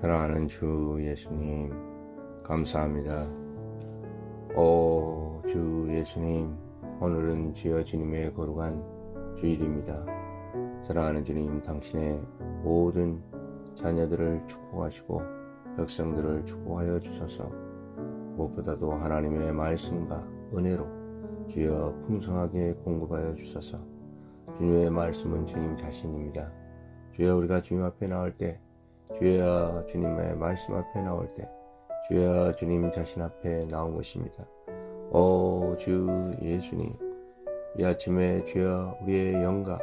사랑하는 주 예수님, 감사합니다. 오, 주 예수님, 오늘은 주여 주님의 거룩한 주일입니다. 사랑하는 주님, 당신의 모든 자녀들을 축복하시고 백성들을 축복하여 주셔서 무엇보다도 하나님의 말씀과 은혜로 주여 풍성하게 공급하여 주셔서 주님의 말씀은 주님 자신입니다. 주여 우리가 주님 앞에 나올 때 주여 주님의 말씀 앞에 나올 때 주여 주님 자신 앞에 나온 것입니다. 오 주 예수님 이 아침에 주여 우리의 영과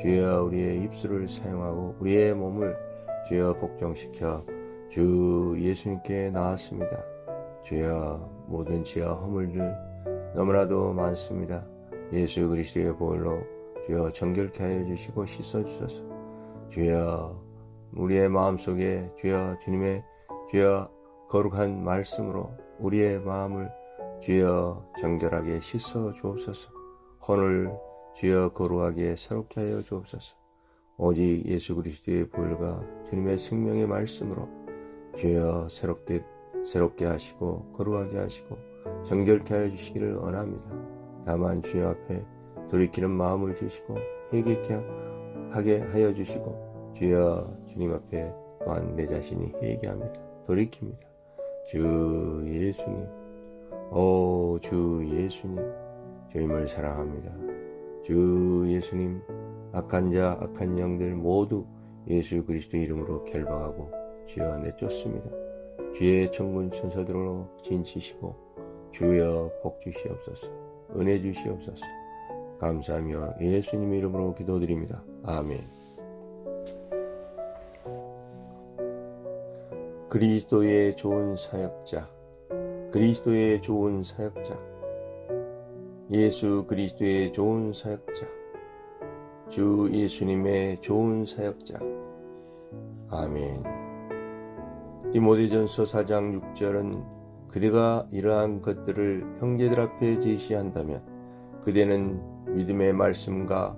주여 우리의 입술을 사용하고 우리의 몸을 주여 복종시켜 주 예수님께 나왔습니다. 주여 모든 지하 허물들 너무나도 많습니다. 예수 그리스도의 보혈로 주여 정결케 하여 주시고 씻어 주소서. 주여 우리의 마음속에 주여 주님의 주여 거룩한 말씀으로 우리의 마음을 주여 정결하게 씻어 주옵소서. 혼을 주여 거룩하게 새롭게 하여 주옵소서. 오직 예수 그리스도의 보혈과 주님의 생명의 말씀으로 주여 새롭게 새롭게 하시고 거룩하게 하시고 정결케 하여 주시기를 원합니다. 다만 주여 앞에 돌이키는 마음을 주시고 회개케 하게 하여 주시고 주여 주님 앞에 또한 내 자신이 회개합니다. 돌이킵니다. 주 예수님, 오 주 예수님, 주님을 사랑합니다. 주 예수님, 악한 자, 악한 영들 모두 예수 그리스도 이름으로 결박하고 주여 내쫓습니다. 주의 천군 천사들로 진치시고 주여 복 주시옵소서, 은혜 주시옵소서. 감사하며 예수님 이름으로 기도드립니다. 아멘. 그리스도의 좋은 사역자, 그리스도의 좋은 사역자, 예수 그리스도의 좋은 사역자, 주 예수님의 좋은 사역자. 아멘. 디모데전서 4장 6절은 그대가 이러한 것들을 형제들 앞에 제시한다면 그대는 믿음의 말씀과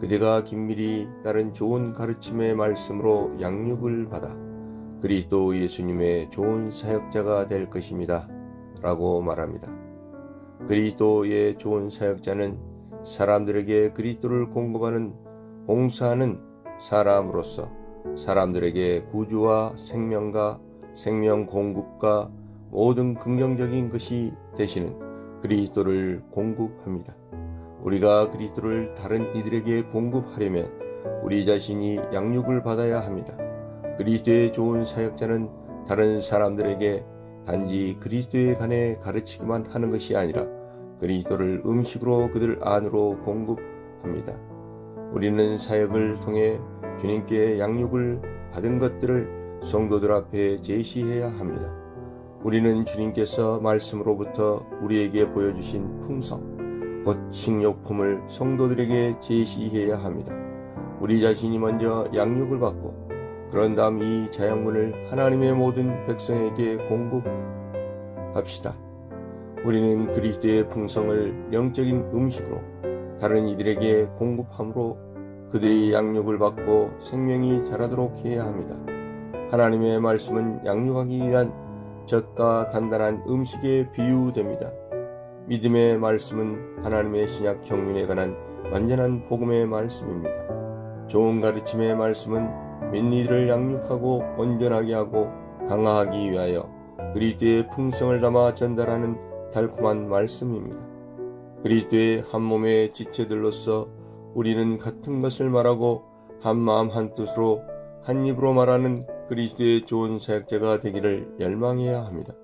그대가 긴밀히 따른 좋은 가르침의 말씀으로 양육을 받아 그리스도 예수님의 좋은 사역자가 될 것입니다. 라고 말합니다. 그리스도의 좋은 사역자는 사람들에게 그리스도를 공급하는 봉사하는 사람으로서 사람들에게 구주와 생명과 생명 공급과 모든 긍정적인 것이 되시는 그리스도를 공급합니다. 우리가 그리스도를 다른 이들에게 공급하려면 우리 자신이 양육을 받아야 합니다. 그리스도의 좋은 사역자는 다른 사람들에게 단지 그리스도에 관해 가르치기만 하는 것이 아니라 그리스도를 음식으로 그들 안으로 공급합니다. 우리는 사역을 통해 주님께 양육을 받은 것들을 성도들 앞에 제시해야 합니다. 우리는 주님께서 말씀으로부터 우리에게 보여주신 풍성, 곧 식료품을 성도들에게 제시해야 합니다. 우리 자신이 먼저 양육을 받고 그런 다음 이 자양분을 하나님의 모든 백성에게 공급합시다. 우리는 그리스도의 풍성을 영적인 음식으로 다른 이들에게 공급함으로 그들이 양육을 받고 생명이 자라도록 해야 합니다. 하나님의 말씀은 양육하기 위한 젖과 단단한 음식에 비유됩니다. 믿음의 말씀은 하나님의 신약 정륜에 관한 완전한 복음의 말씀입니다. 좋은 가르침의 말씀은 민니들을 양육하고 온전하게 하고 강화하기 위하여 그리스도의 풍성을 담아 전달하는 달콤한 말씀입니다. 그리스도의 한 몸의 지체들로서 우리는 같은 것을 말하고 한 마음 한 뜻으로 한 입으로 말하는 그리스도의 좋은 사역자가 되기를 열망해야 합니다.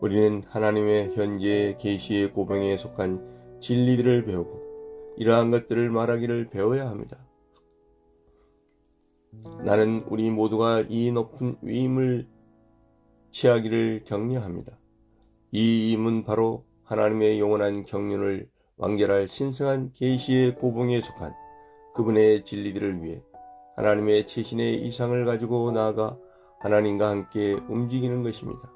우리는 하나님의 현재 계시의 고병에 속한 진리들을 배우고 이러한 것들을 말하기를 배워야 합니다. 나는 우리 모두가 이 높은 위임을 취하기를 격려합니다. 이 임은 바로 하나님의 영원한 경륜을 완결할 신성한 계시의 고봉에 속한 그분의 진리들을 위해 하나님의 최신의 이상을 가지고 나아가 하나님과 함께 움직이는 것입니다.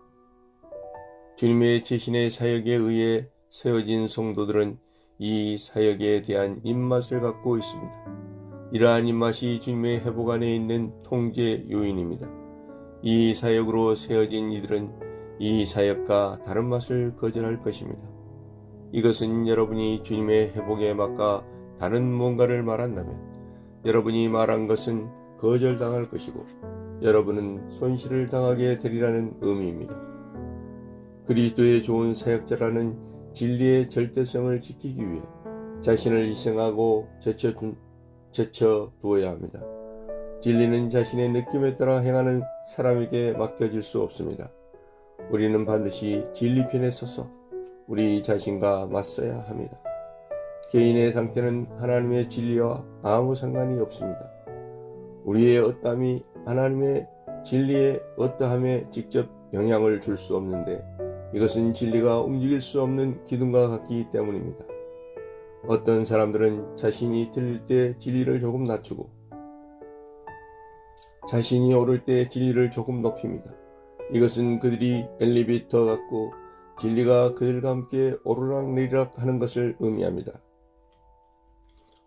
주님의 최신의 사역에 의해 세워진 성도들은 이 사역에 대한 입맛을 갖고 있습니다. 이러한 입맛이 주님의 회복 안에 있는 통제 요인입니다. 이 사역으로 세워진 이들은 이 사역과 다른 맛을 거절할 것입니다. 이것은 여러분이 주님의 회복에 막가 다른 무언가를 말한다면 여러분이 말한 것은 거절당할 것이고 여러분은 손실을 당하게 되리라는 의미입니다. 그리스도의 좋은 사역자라는 진리의 절대성을 지키기 위해 자신을 희생하고 제쳐, 제쳐 두어야 합니다. 진리는 자신의 느낌에 따라 행하는 사람에게 맡겨질 수 없습니다. 우리는 반드시 진리 편에 서서 우리 자신과 맞서야 합니다. 개인의 상태는 하나님의 진리와 아무 상관이 없습니다. 우리의 어떠함이 하나님의 진리의 어떠함에 직접 영향을 줄 수 없는데 이것은 진리가 움직일 수 없는 기둥과 같기 때문입니다. 어떤 사람들은 자신이 들릴 때 진리를 조금 낮추고 자신이 오를 때 진리를 조금 높입니다. 이것은 그들이 엘리베이터 같고 진리가 그들과 함께 오르락 내리락 하는 것을 의미합니다.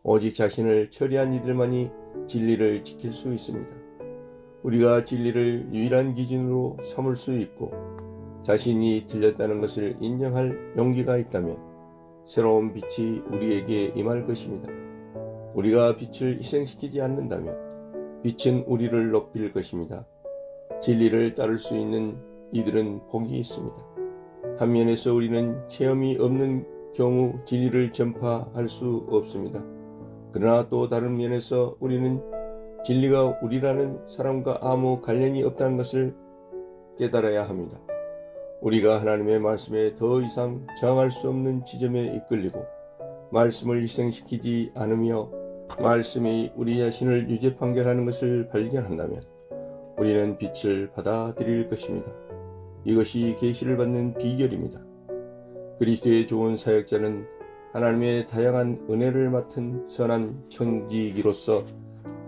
오직 자신을 처리한 이들만이 진리를 지킬 수 있습니다. 우리가 진리를 유일한 기준으로 삼을 수 있고 자신이 틀렸다는 것을 인정할 용기가 있다면 새로운 빛이 우리에게 임할 것입니다. 우리가 빛을 희생시키지 않는다면 빛은 우리를 높일 것입니다. 진리를 따를 수 있는 이들은 복이 있습니다. 한 면에서 우리는 체험이 없는 경우 진리를 전파할 수 없습니다. 그러나 또 다른 면에서 우리는 진리가 우리라는 사람과 아무 관련이 없다는 것을 깨달아야 합니다. 우리가 하나님의 말씀에 더 이상 저항할 수 없는 지점에 이끌리고 말씀을 희생시키지 않으며 말씀이 우리 자신을 유죄 판결하는 것을 발견한다면 우리는 빛을 받아들일 것입니다. 이것이 계시를 받는 비결입니다. 그리스도의 좋은 사역자는 하나님의 다양한 은혜를 맡은 선한 청지기로서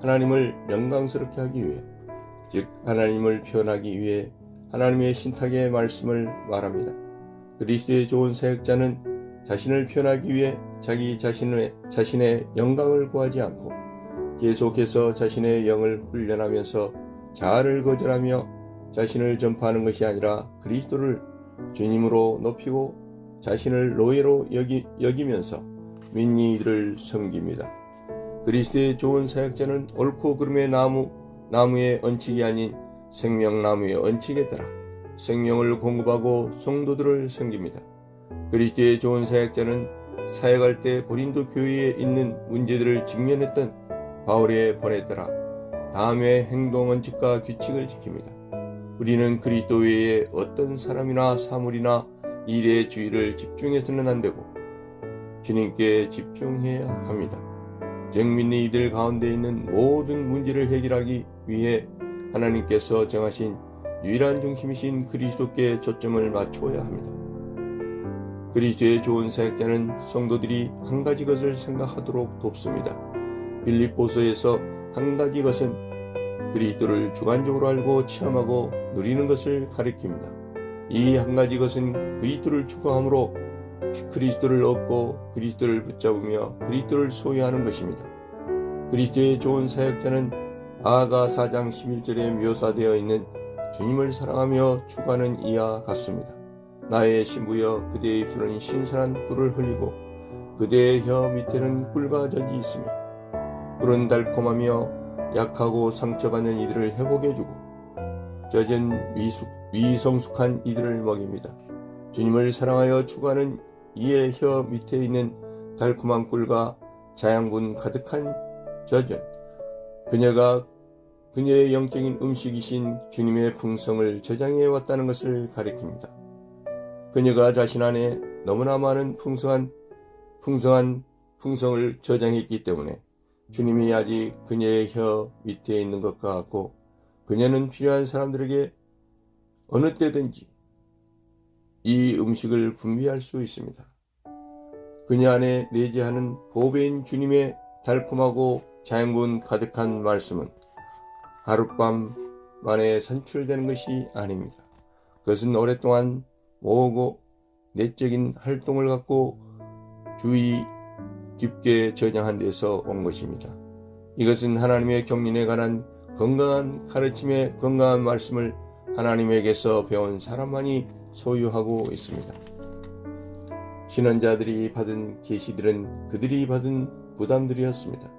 하나님을 영광스럽게 하기 위해 즉 하나님을 표현하기 위해 하나님의 신탁의 말씀을 말합니다. 그리스도의 좋은 사역자는 자신을 표현하기 위해 자기 자신의, 자신의 영광을 구하지 않고 계속해서 자신의 영을 훈련하면서 자아를 거절하며 자신을 전파하는 것이 아니라 그리스도를 주님으로 높이고 자신을 노예로 여기, 여기면서 민니들을 섬깁니다. 그리스도의 좋은 사역자는 옳고 그름의 나무, 나무의 언칙이 아닌 생명나무의 언칙에 따라 생명을 공급하고 성도들을 섬깁니다. 그리스도의 좋은 사역자는 사역할 때 고린도 교회에 있는 문제들을 직면했던 바울의 번에 따라 다음의 행동 원칙과 규칙을 지킵니다. 우리는 그리스도 외에 어떤 사람이나 사물이나 일의 주의를 집중해서는 안 되고 주님께 집중해야 합니다. 정민의 이들 가운데 있는 모든 문제를 해결하기 위해 하나님께서 정하신 유일한 중심이신 그리스도께 초점을 맞추어야 합니다. 그리스도의 좋은 사역자는 성도들이 한 가지 것을 생각하도록 돕습니다. 빌립보서에서 한 가지 것은 그리스도를 주관적으로 알고 체험하고 누리는 것을 가리킵니다. 이 한 가지 것은 그리스도를 추구함으로 그리스도를 얻고 그리스도를 붙잡으며 그리스도를 소유하는 것입니다. 그리스도의 좋은 사역자는 아가 4장 11절에 묘사되어 있는 주님을 사랑하며 추구하는 이와 같습니다. 나의 신부여 그대의 입술은 신선한 꿀을 흘리고 그대의 혀 밑에는 꿀과 젖이 있으며 꿀은 달콤하며 약하고 상처받는 이들을 회복해주고 젖은 미숙, 미성숙한 이들을 먹입니다. 주님을 사랑하여 추구하는 이의 혀 밑에 있는 달콤한 꿀과 자양분 가득한 젖은 그녀가 그녀의 영적인 음식이신 주님의 풍성을 저장해 왔다는 것을 가리킵니다. 그녀가 자신 안에 너무나 많은 풍성한 풍성한 풍성을 저장했기 때문에 주님이 아직 그녀의 혀 밑에 있는 것과 같고 그녀는 필요한 사람들에게 어느 때든지 이 음식을 분비할 수 있습니다. 그녀 안에 내재하는 보배인 주님의 달콤하고 자연분 가득한 말씀은 하룻밤 만에 산출되는 것이 아닙니다. 그것은 오랫동안 모으고 내적인 활동을 갖고 주의 깊게 저장한 데서 온 것입니다. 이것은 하나님의 경륜에 관한 건강한 가르침의 건강한 말씀을 하나님에게서 배운 사람만이 소유하고 있습니다. 신원자들이 받은 계시들은 그들이 받은 부담들이었습니다.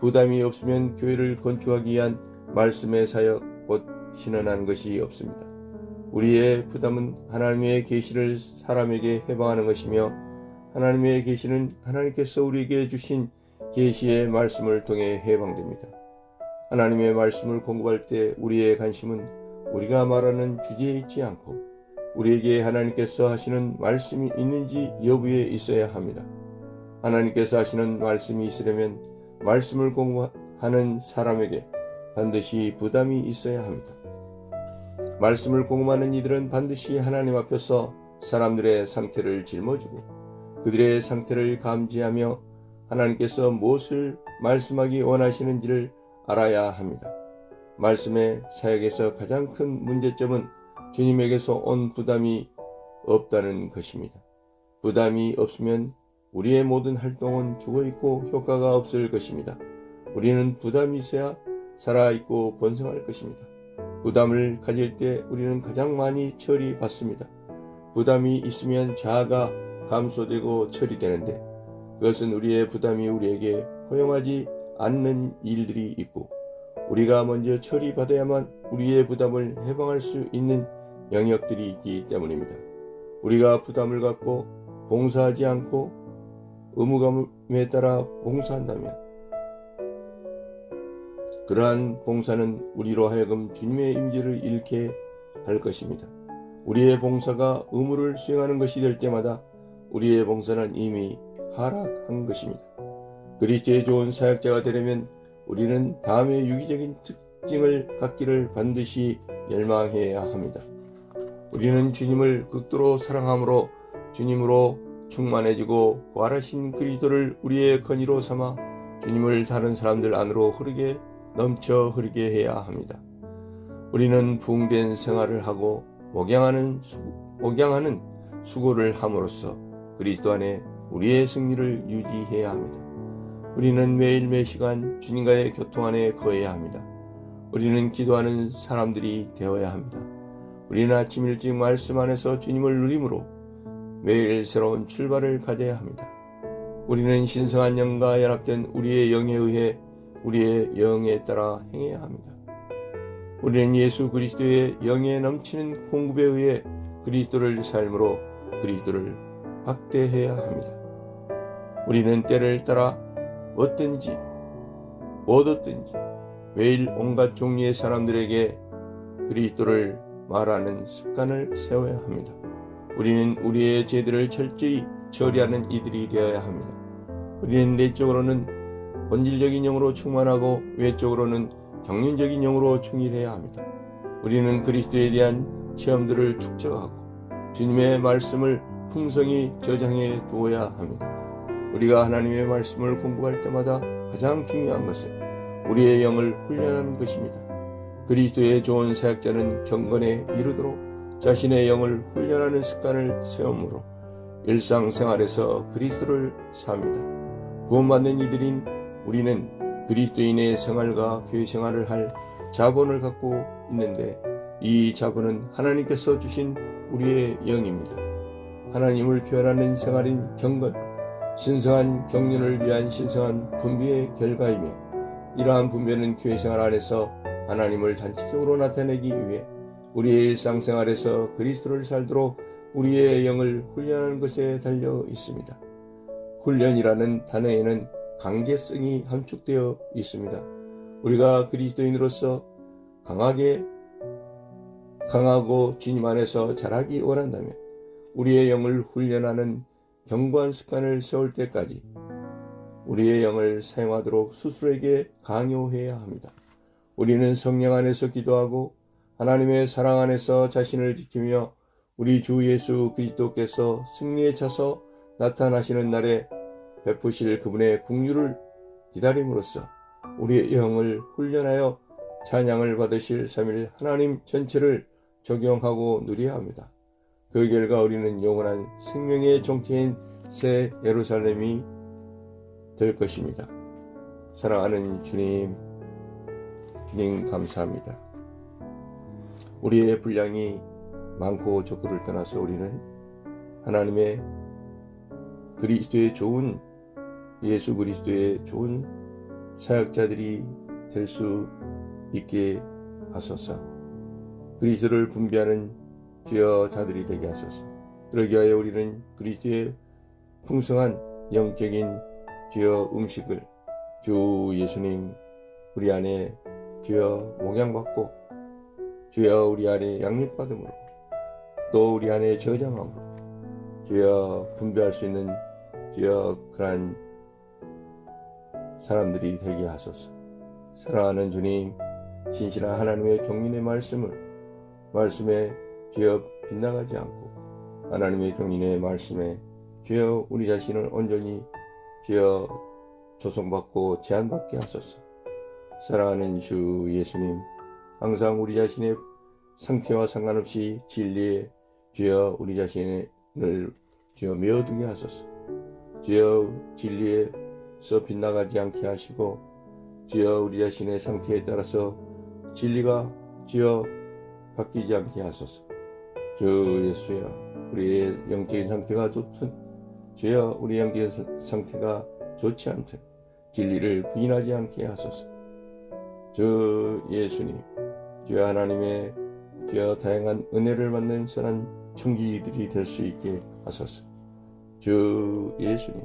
부담이 없으면 교회를 건축하기 위한 말씀의 사역 곧 신원하는 것이 없습니다. 우리의 부담은 하나님의 계시를 사람에게 해방하는 것이며 하나님의 계시는 하나님께서 우리에게 주신 계시의 말씀을 통해 해방됩니다. 하나님의 말씀을 공부할 때 우리의 관심은 우리가 말하는 주제에 있지 않고 우리에게 하나님께서 하시는 말씀이 있는지 여부에 있어야 합니다. 하나님께서 하시는 말씀이 있으려면 말씀을 공부하는 사람에게 반드시 부담이 있어야 합니다. 말씀을 공부하는 이들은 반드시 하나님 앞에서 사람들의 상태를 짊어지고 그들의 상태를 감지하며 하나님께서 무엇을 말씀하기 원하시는지를 알아야 합니다. 말씀의 사역에서 가장 큰 문제점은 주님에게서 온 부담이 없다는 것입니다. 부담이 없으면 우리의 모든 활동은 죽어있고 효과가 없을 것입니다. 우리는 부담이 있어야 살아있고 번성할 것입니다. 부담을 가질 때 우리는 가장 많이 처리받습니다. 부담이 있으면 자아가 감소되고 처리되는데 그것은 우리의 부담이 우리에게 허용하지 않는 일들이 있고 우리가 먼저 처리받아야만 우리의 부담을 해방할 수 있는 영역들이 있기 때문입니다. 우리가 부담을 갖고 봉사하지 않고 의무감에 따라 봉사한다면 그러한 봉사는 우리로 하여금 주님의 임재를 잃게 할 것입니다. 우리의 봉사가 의무를 수행하는 것이 될 때마다 우리의 봉사는 이미 하락한 것입니다. 그리스도의 좋은 사역자가 되려면 우리는 다음의 유기적인 특징을 갖기를 반드시 열망해야 합니다. 우리는 주님을 극도로 사랑함으로 주님으로 충만해지고 부활하신 그리스도를 우리의 건의로 삼아 주님을 다른 사람들 안으로 흐르게 넘쳐 흐르게 해야 합니다. 우리는 부흥된 생활을 하고 목양하는 수, 목양하는 수고를 함으로써 그리스도 안에 우리의 승리를 유지해야 합니다. 우리는 매일 매 시간 주님과의 교통 안에 거해야 합니다. 우리는 기도하는 사람들이 되어야 합니다. 우리는 아침 일찍 말씀 안에서 주님을 누림으로 매일 새로운 출발을 가져야 합니다. 우리는 신성한 영과 연합된 우리의 영에 의해 우리의 영에 따라 행해야 합니다. 우리는 예수 그리스도의 영에 넘치는 공급에 의해 그리스도를 삶으로 그리스도를 확대해야 합니다. 우리는 때를 따라 어떤지, 얻었든지 매일 온갖 종류의 사람들에게 그리스도를 말하는 습관을 세워야 합니다. 우리는 우리의 죄들을 철저히 처리하는 이들이 되어야 합니다. 우리는 내적으로는 본질적인 영으로 충만하고 외적으로는 경륜적인 영으로 충일해야 합니다. 우리는 그리스도에 대한 체험들을 축적하고 주님의 말씀을 풍성히 저장해 두어야 합니다. 우리가 하나님의 말씀을 공부할 때마다 가장 중요한 것은 우리의 영을 훈련하는 것입니다. 그리스도의 좋은 사역자는 경건에 이르도록 자신의 영을 훈련하는 습관을 세움으로 일상생활에서 그리스도를 삽니다. 구원받는 이들인 우리는 그리스도인의 생활과 교회 생활을 할 자본을 갖고 있는데 이 자본은 하나님께서 주신 우리의 영입니다. 하나님을 표현하는 생활인 경건, 신성한 경륜을 위한 신성한 분배의 결과이며 이러한 분배는 교회 생활 안에서 하나님을 단체적으로 나타내기 위해 우리의 일상생활에서 그리스도를 살도록 우리의 영을 훈련하는 것에 달려 있습니다. 훈련이라는 단어에는 강제성이 함축되어 있습니다. 우리가 그리스도인으로서 강하게 강하고 주님 안에서 자라기 원한다면 우리의 영을 훈련하는 경고한 습관을 세울 때까지 우리의 영을 사용하도록 스스로에게 강요해야 합니다. 우리는 성령 안에서 기도하고 하나님의 사랑 안에서 자신을 지키며 우리 주 예수 그리스도께서 승리에 차서 나타나시는 날에 베푸실 그분의 국류를 기다림으로써 우리의 영을 훈련하여 찬양을 받으실 3일 하나님 전체를 적용하고 누려야 합니다. 그 결과 우리는 영원한 생명의 정체인 새 예루살렘이 될 것입니다. 사랑하는 주님, 주님 감사합니다. 우리의 분량이 많고 적고를 떠나서 우리는 하나님의 그리스도의 좋은 예수 그리스도의 좋은 사역자들이 될 수 있게 하소서. 그리스도를 분배하는 주여 자들이 되게 하소서. 그러기 위하여 우리는 그리스도의 풍성한 영적인 주여 음식을 주 예수님 우리 안에 주여 목양받고 주여 우리 안에 양립받음으로 또 우리 안에 저장함으로 주여 분배할 수 있는 주여 그러한 사람들이 되게 하소서. 사랑하는 주님, 신실한 하나님의 경륜의 말씀을 말씀에 주여 빗나가지 않고 하나님의 경륜의 말씀에 주여 우리 자신을 온전히 주여 조성받고 제한받게 하소서. 사랑하는 주 예수님, 항상 우리 자신의 상태와 상관없이 진리에 주여 우리 자신을 주여 메어두게 하소서. 주여 진리에서 빗나가지 않게 하시고 주여 우리 자신의 상태에 따라서 진리가 주여 바뀌지 않게 하소서. 주 예수여 우리의 영적인 상태가 좋든 주여 우리 영적인 상태가 좋지 않든 진리를 부인하지 않게 하소서. 주 예수님 주여 하나님의 주여 다양한 은혜를 받는 선한 청지들이 될 수 있게 하소서. 주 예수님,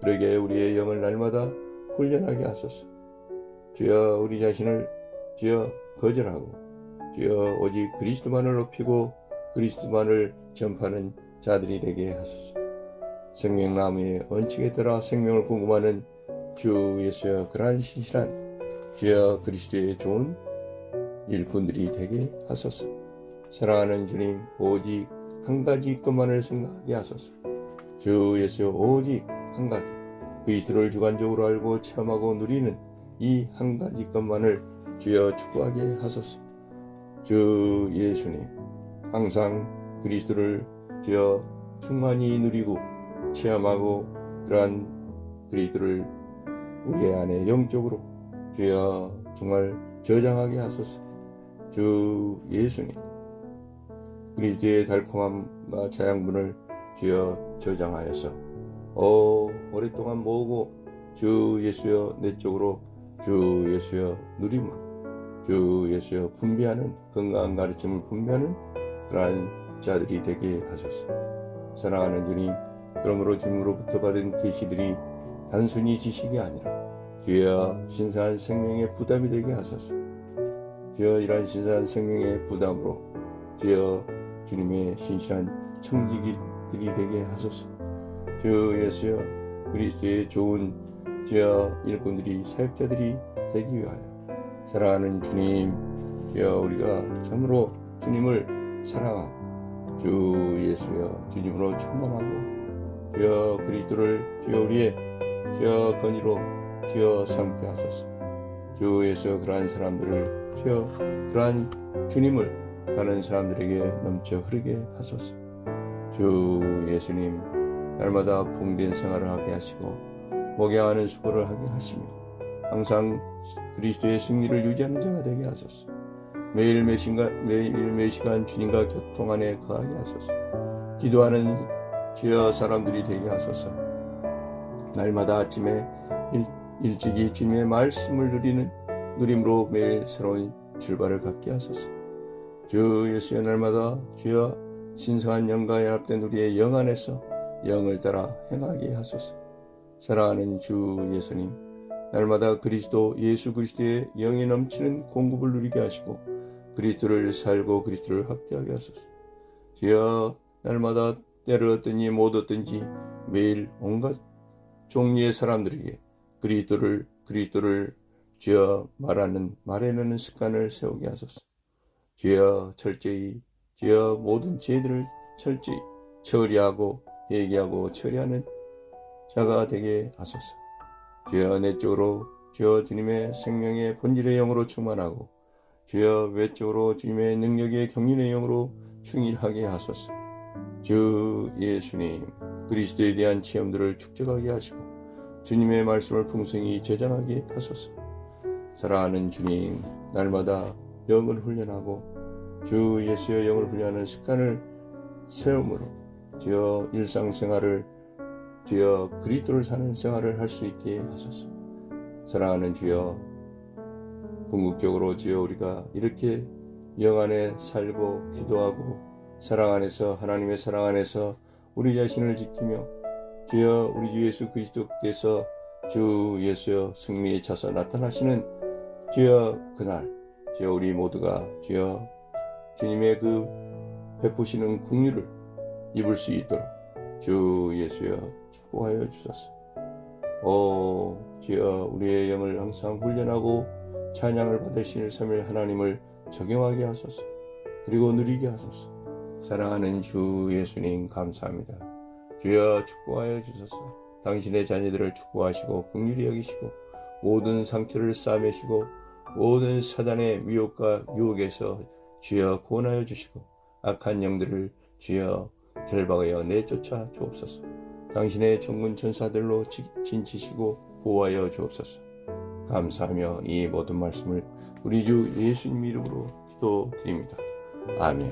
그러게 우리의 영을 날마다 훈련하게 하소서. 주여 우리 자신을 주여 거절하고 주여 오직 그리스도만을 높이고 그리스도만을 전파하는 자들이 되게 하소서. 생명나무의 원칙에 따라 생명을 궁금하는 주 예수여 그러한 신실한 주여 그리스도의 좋은 일꾼들이 되게 하소서. 사랑하는 주님 오직 한 가지 것만을 생각하게 하소서. 주 예수 오직 한 가지 그리스도를 주관적으로 알고 체험하고 누리는 이 한 가지 것만을 주여 추구하게 하소서. 주 예수님 항상 그리스도를 주여 충만히 누리고 체험하고 그러한 그리스도를 우리 안에 영적으로 주여 정말 저장하게 하소서. 주 예수님 그리스도의 달콤함과 자양분을 주여 저장하여서 오 오랫동안 모으고 주 예수여 내 쪽으로 주 예수여 누림으로 주 예수여 분배하는 건강한 가르침을 분배하는 그러한 자들이 되게 하소서. 사랑하는 주님 그러므로 주님으로부터 받은 계시들이 단순히 지식이 아니라 주여 신선한 생명의 부담이 되게 하소서 주여 이러한 신선한 생명의 부담으로 주여 주님의 신실한 청지기들이 되게 하소서. 주 예수여 그리스도의 좋은 주여 일꾼들이 사역자들이 되기 위하여 사랑하는 주님 주여 우리가 참으로 주님을 사랑하고 주 예수여 주님으로 충만하고 주여 그리스도를 주여 우리의 주여 건의로 주여 삼게 하소서. 주 예수 그러한 사람들을 주여 그러한 주님을 다른 사람들에게 넘쳐 흐르게 하소서. 주 예수님, 날마다 봉된 생활을 하게 하시고, 목양하는 수고를 하게 하시며, 항상 그리스도의 승리를 유지하는 자가 되게 하소서. 매일 매 시간, 매일 매 시간 주님과 교통 안에 거하게 하소서. 기도하는 주여 사람들이 되게 하소서. 날마다 아침에 일, 일찍이 주님의 말씀을 누리는 누림으로 매일 새로운 출발을 갖게 하소서. 주 예수의 날마다 주여 신성한 영과 연합된 우리의 영 안에서 영을 따라 행하게 하소서. 사랑하는 주 예수님, 날마다 그리스도 예수 그리스도의 영이 넘치는 공급을 누리게 하시고 그리스도를 살고 그리스도를 확대하게 하소서. 주여 날마다 때를 얻든지 못 얻든지 매일 온갖 종류의 사람들에게 그리스도를 그리스도를 주여 말하는 말해내는 습관을 세우게 하소서. 주여 철저히 주여 모든 죄들을 철저히 처리하고 얘기하고 처리하는 자가 되게 하소서. 주여 내 쪽으로 주여 주님의 생명의 본질의 영으로 충만하고 주여 외적으로 주님의 능력의 경륜의 영으로 충일하게 하소서. 주 예수님 그리스도에 대한 체험들을 축적하게 하시고 주님의 말씀을 풍성히 저장하게 하소서. 사랑하는 주님, 날마다 영을 훈련하고 주 예수의 영을 훈련하는 습관을 세움으로 주여 일상생활을 주여 그리스도를 사는 생활을 할 수 있게 하소서. 사랑하는 주여 궁극적으로 주여 우리가 이렇게 영 안에 살고 기도하고 사랑 안에서 하나님의 사랑 안에서 우리 자신을 지키며 주여 우리 주 예수 그리스도께서 주 예수여 승리에 차서 나타나시는 주여 그날 주여 우리 모두가 주여 주님의 그 베푸시는 국류를 입을 수 있도록 주 예수여 축복하여 주소서. 오 주여 우리의 영을 항상 훈련하고 찬양을 받으시는 3일 하나님을 적용하게 하소서. 그리고 누리게 하소서. 사랑하는 주 예수님 감사합니다. 주여 축복하여 주소서. 당신의 자녀들을 축복하시고 긍휼히 여기시고 모든 상처를 싸매시고 모든 사단의 위협과 유혹에서 주여 구원하여 주시고 악한 영들을 주여 결박하여 내쫓아 주옵소서. 당신의 종군 전사들로 지- 진치시고 보호하여 주옵소서. 감사하며 이 모든 말씀을 우리 주 예수님 이름으로 기도드립니다. 아멘.